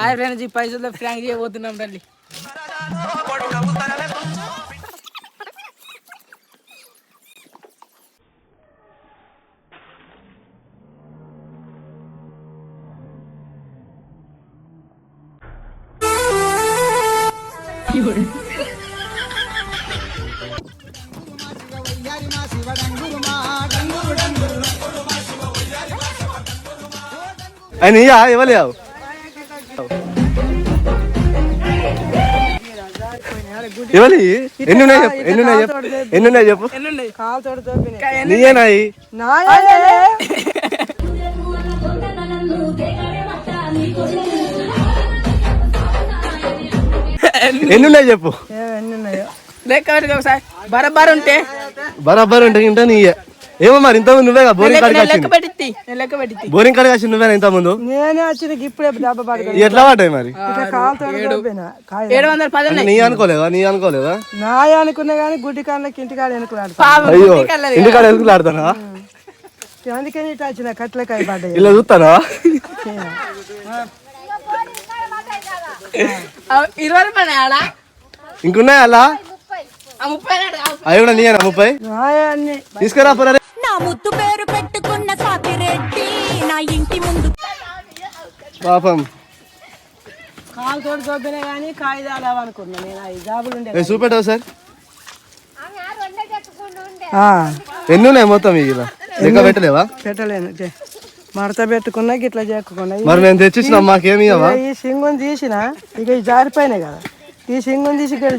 Hi friends ఈ పైసలు Frank చేయబోతున్నాం రండి ఆయన ఇయ్యా ఇవ్వలేవు. ఇవ్వలి ఎన్ని ఉన్నాయి చెప్పు ఎన్ని ఉన్నాయి చెప్పు ఎన్ని ఉన్నాయి చెప్పు. నీయేనాయి? ఎన్ని ఉన్నాయి చెప్పు. లెక్క ఒకసారి. బరబర్ ఉంటే. బరాబర్ ఉంటే ఇంట నీయే. ఏమో మరి ఇంతకుముందు నువ్వేగా బోరింగ్ కాడికి వచ్చింది. బోరింగ్ కాడికి వచ్చింది నువ్వేనా ఇంతకుముందు? నేనే వచ్చిన ఇప్పుడే దెబ్బ పడతాను ఎట్లా పడ్డాయి మరి? నీ అనుకోలేదా? నీ అనుకోలేదా? నాయ అనుకున్నా కానీ గుడ్డి కాళ్ళకి ఇంటికాడ ఎనుకులాడు పాపం అయ్యో గుడ్డి కళ్ళది. ఇంటికాడ ఎందుకు ఆడతానా అందుకని ఇట్లా వచ్చిన కట్లకాయ పడ్డాయి. ఇలా చూస్తానా? ఇరవై రూపాయలు ఆడ? ఇంకున్నాయి అలా? ఆ ముప్పై. అవి కూడా నీయేనా ముప్పై? తీసుకురా. నా ముద్దు పేరు పెట్టుకున్న సాతిరెడ్డి నా ఇంటి ముందు పాపం. కాలు తోడు తోపినా కానీ కాగితాలు అవనుకున్నా. నేను అవి జాబులు ఉండే ఏ చూపెట్టావు సార్? ఆ, ఎన్ని ఉన్నాయి మొత్తం ఇక ఇలా లెక్క పెట్టలేవా? పెట్టలేను. మడత పెట్టుకున్నా గిట్లా చెక్కుకున్నా మరి మేము తెచ్చిచ్చినాం మాకేమి ఈ సింగుని తీసిన ఇక జారిపోయినాయి కదా. తీసి ఇక్కడ.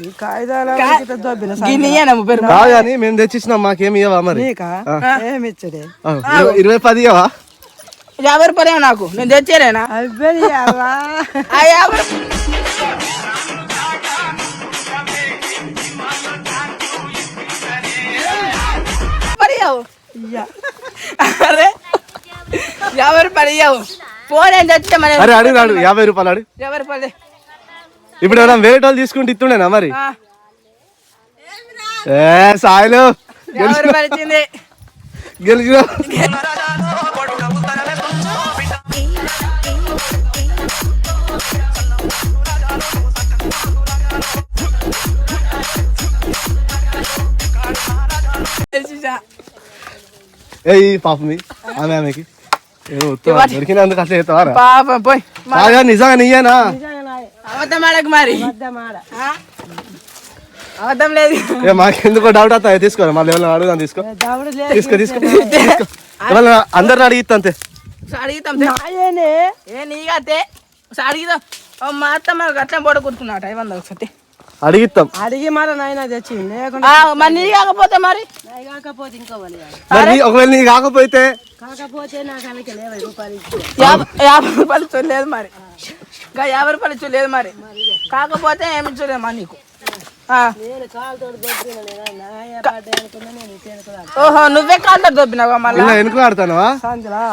ఈ కాగితాలు దొబ్బిన మేము తెచ్చిచ్చినాం మాకేమి ఇవ్వవా మరి? నీకా? ఏమి ఇచ్చడే ఆ, ఇరవై- పది ఇవ్వవా యాభై రూపాయలు నాకు. నేను తెచ్చేరేనా యాభై. అరే యాభై రూపాయలు ఇయ్యవు. ఫోన్ ఏం తెచ్చా మరి? అరే అడుగు అడుగు. యాభై రూపాయలు అడుగు. యాభై రూపాయలు ఇప్పుడు ఎవరైనా వేరే వాళ్ళు తీసుకుంటే ఇస్తుండేనా మరి? ఏ సాయిలు. గెలిచిన. ఏ పాపమి. ఆమె ఆమెకి. దొరికినందుకు అట్లా చేస్తావారా పాపం పోయి. నిజంగా నీయేనా? అబద్ధం ఆడకు మరి? అబద్ధం లేదు. మాకెందుకో డౌట్ అవుతా తీసుకోరా మళ్ళీ ఎవరైనా అడుగుదాం తీసుకో. తీసుకో తీసుకో. తీసుకో. ఎవరైనా అందరిని అంతే. అడిగితాం తే. నాయనే. ఏ నీకతే ఒకసారి అడిగిదాం ఓ మా అత్త మనకు అట్లా పొడ కుట్టుకున్నాట ఇవ్వండి ఒకసారి అడిగిస్తాం అడిగి మరి నాయన తెచ్చి లేకుండా ఆ, మరి నీ కాకపోతే మరి? కాకపోతే ఇంకో నీ- ఒకవేళ నీకు కాకపోతే? కాకపోతే నాకు అలాగే లేవు రూపాయలు ఇచ్చి. యాభై యాభై రూపాయలు చూడలేదు మరి. ఇంకా యాభై రూపాయలు చూడలేదు మరి. కాకపోతే ఏమి చూడలేదు మా నీకు? ఓహో నువ్వే కాళ్ళ దొబ్బినావా మళ్ళా? ఆడతానవా సందులా